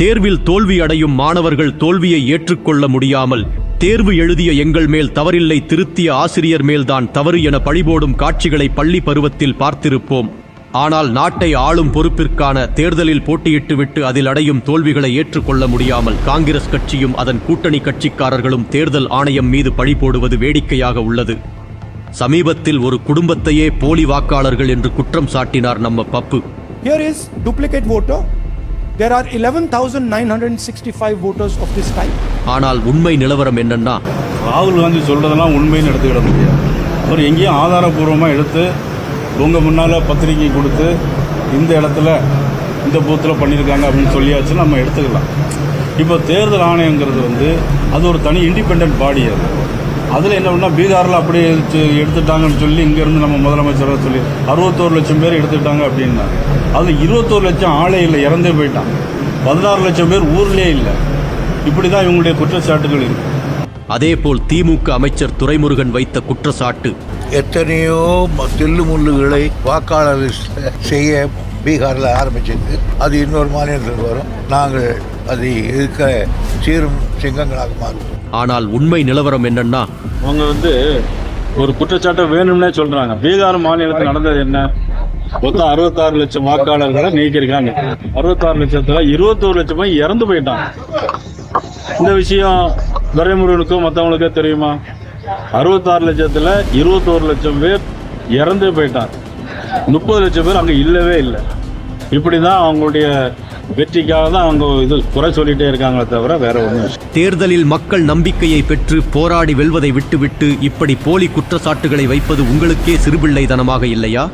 தேர்வில் தோல்வி அடையும் மாணவர்கள் தோல்வியை ஏற்றுக்கொள்ள முடியாமல் தேர்வு எழுதிய எங்கள் மேல் தவறில்லை திருத்திய ஆசிரியர் மேல்தான் தவறு என பழிபோடும் காட்சிகளை பள்ளி பருவத்தில் பார்த்திருப்போம். ஆனால் நாட்டை ஆளும் பொறுப்பிற்கான தேர்தலில் போட்டியிட்டுவிட்டு அதில் அடையும் தோல்விகளை ஏற்றுக்கொள்ள முடியாமல் காங்கிரஸ் கட்சியும் அதன் கூட்டணி கட்சிக்காரர்களும் தேர்தல் ஆணையம் மீது பழி போடுவது வேடிக்கையாக உள்ளது. சமீபத்தில் ஒரு குடும்பத்தையே போலி வாக்காளர்கள் என்று குற்றம் சாட்டினார் நம்ம Pappu. Here is duplicate voter. There are 11,965 voters of this type. ஆனால் உண்மை நிலவரம் என்னன்னா ராகுல் காந்தி சொல்றதெல்லாம் உண்மைன்னு எடுத்துக்கிட முடியாது அவர் எங்கேயும் ஆதாரபூர்வமாக எடுத்து உங்கள் முன்னால் பத்திரிக்கை கொடுத்து இந்த இடத்துல இந்த பூத்தில் பண்ணியிருக்காங்க அப்படின்னு சொல்லியாச்சு நம்ம எடுத்துக்கலாம். இப்போ தேர்தல் ஆணையங்கிறது வந்து அது ஒரு தனி இண்டிபெண்ட் பாடி அது. அதில் என்ன பண்ணால் பீகாரில் எடுத்து- எடுத்துட்டாங்கன்னு சொல்லி இங்கேருந்து நம்ம முதலமைச்சராக சொல்லி அறுபத்தோரு லட்சம் பேர் எடுத்துட்டாங்க அப்படின்னா அதில் இருபத்தோரு லட்சம் ஆளே இல்லை இறந்தே போயிட்டான் பதினாறு லட்சம் பேர் ஊர்லேயே இல்லை. இப்படி தான் இவங்களுடைய குற்றச்சாட்டுகள் இருக்கு. அதேபோல் திமுக அமைச்சர் துரைமுருகன் வைத்த குற்றச்சாட்டு. எத்தனையோ ம- தில்லுமுல்லுகளை வாக்காளர் செய்ய பீகாரில் ஆரம்பிச்சிருக்கு. அது இன்னொரு மாநிலத்தில் வரும். நாங்கள் அதை எதிர்க்க சீரும் சிங்கங்களாக மாறுவோம் ஆனால் உண்மை நிலவரம் என்னன்னா அவங்க வந்து ஒரு குற்றச்சாட்டை வேணும்னே சொல்றாங்க. பீகார் மாநிலத்தில் நடந்தது என்ன? மொத்தம் அறுபத்தாறு லட்சம் வாக்காளர்களை நீக்கியிருக்காங்க. அறுபத்தாறு லட்சத்துல இருபத்தோரு லட்சம் பேர் இறந்து போயிட்டாங்க. இந்த விஷயம் துரைமுருகனுக்கும் மற்றவங்களுக்கே தெரியுமா? அறுபத்தாறு லட்சத்துல இருபத்தோரு லட்சம் பேர் இறந்து போயிட்டாங்க. முப்பது லட்சம் பேர் அங்க இல்லவே இல்லை. இப்படிதான் அவங்களுடைய வெற்றிக்காக தான் அவங்க இது குறை சொல்லிட்டே இருக்காங்களே தவிர வேற ஒன்றும் தேர்தலில் மக்கள் நம்பிக்கையை பெற்று போராடி வெல்வதை விட்டுவிட்டு இப்படி போலி குற்றச்சாட்டுகளை வைப்பது உங்களுக்கே சிறுபிள்ளைதனமாக இல்லையா?